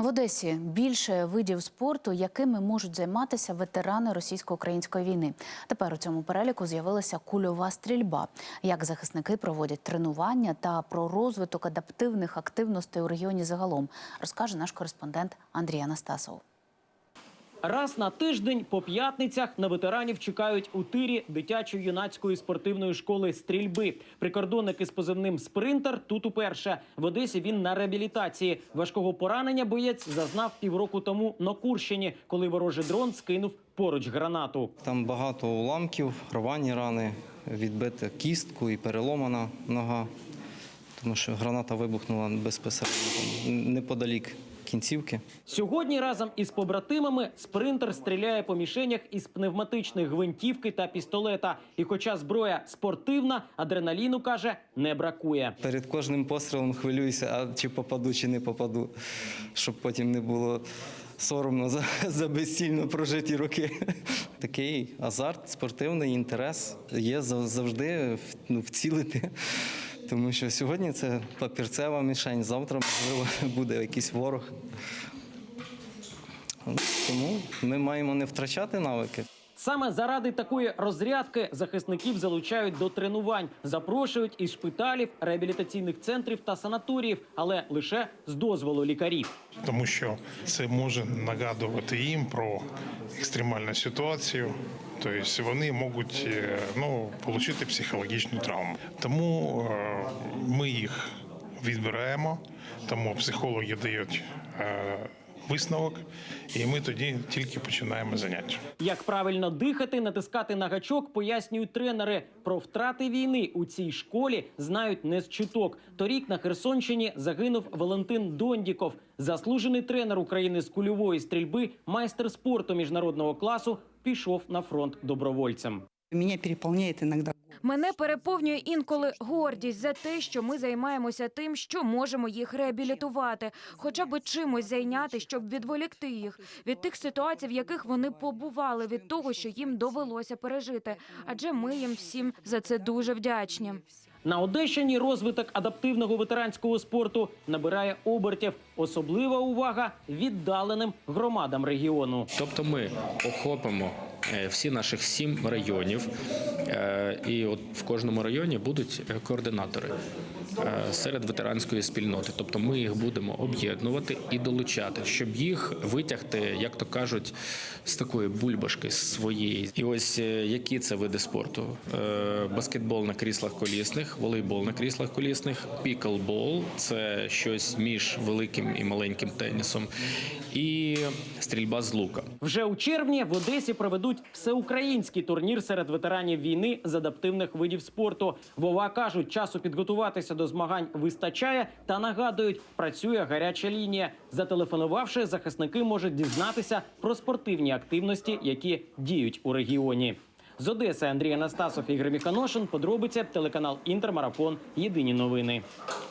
В Одесі більше видів спорту, якими можуть займатися ветерани російсько-української війни. Тепер у цьому переліку з'явилася кульова стрільба. Як захисники проводять тренування та про розвиток адаптивних активностей у регіоні загалом, розкаже наш кореспондент Андрій Анастасов. Раз на тиждень по п'ятницях на ветеранів чекають у тирі дитячої юнацької спортивної школи стрільби. Прикордонник із позивним спринтер тут уперше. В Одесі він на реабілітації. Важкого поранення боєць зазнав півроку тому на Курщині, коли ворожий дрон скинув поруч гранату. Там багато уламків, рвані рани, відбита кістку і переломана нога, тому що граната вибухнула безпосередньо неподалік кінцівки. Сьогодні разом із побратимами спринтер стріляє по мішенях із пневматичних гвинтівки та пістолета. І хоча зброя спортивна, адреналіну каже, не бракує. Перед кожним пострілом хвилююся, а чи попаду, чи не попаду, щоб потім не було соромно за, за безцільно прожиті роки. Такий азарт, спортивний інтерес є завжди ну, вцілити. Тому що сьогодні це папірцева мішень, завтра, можливо, буде якийсь ворог. Тому ми маємо не втрачати навики. Саме заради такої розрядки захисників залучають до тренувань, запрошують із шпиталів, реабілітаційних центрів та санаторіїв, але лише з дозволу лікарів. тому що це може нагадувати їм про екстремальну ситуацію. Тобто вони можуть е, ну, отримати психологічну травму. Тому е, ми їх відбираємо, тому психологи дають е, висновок, і ми тоді тільки починаємо заняття. Як правильно дихати, натискати на гачок, пояснюють тренери. Про втрати війни у цій школі знають не з чуток. Торік на Херсонщині загинув Валентин Дондіков, заслужений тренер України з кульової стрільби, майстер спорту міжнародного класу. Пішов на фронт добровольцем. Меня переполняет иногда Мене переповнює інколи гордість за те, що ми займаємося тим, що можемо їх реабілітувати, хоча б чимось зайняти, щоб відволікти їх від тих ситуацій, в яких вони побували, від того, що їм довелося пережити. Адже ми їм всім за це дуже вдячні. На Одещині розвиток адаптивного ветеранського спорту набирає обертів. Особлива увага віддаленим громадам регіону. Тобто ми охопимо всі наших сім районів, е, і от в кожному районі будуть е, координатори е, серед ветеранської спільноти. Тобто ми їх будемо об'єднувати і долучати, щоб їх витягти, як то кажуть, з такої бульбашки своєї. І ось е, які це види спорту: Е, баскетбол на кріслах колісних, волейбол на кріслах колісних, піклбол це щось між великим і маленьким тенісом, і стрільба з лука. Вже у червні в Одесі проведуть всеукраїнський турнір серед ветеранів війни з адаптивних видів спорту. Вова кажуть, часу підготуватися до змагань вистачає та нагадують, працює гаряча лінія. Зателефонувавши, захисники можуть дізнатися про спортивні активності, які діють у регіоні. З Одеси Андрій Анастасов Ігор Міханошин. Подробиця телеканал Інтермарафон. Єдині новини.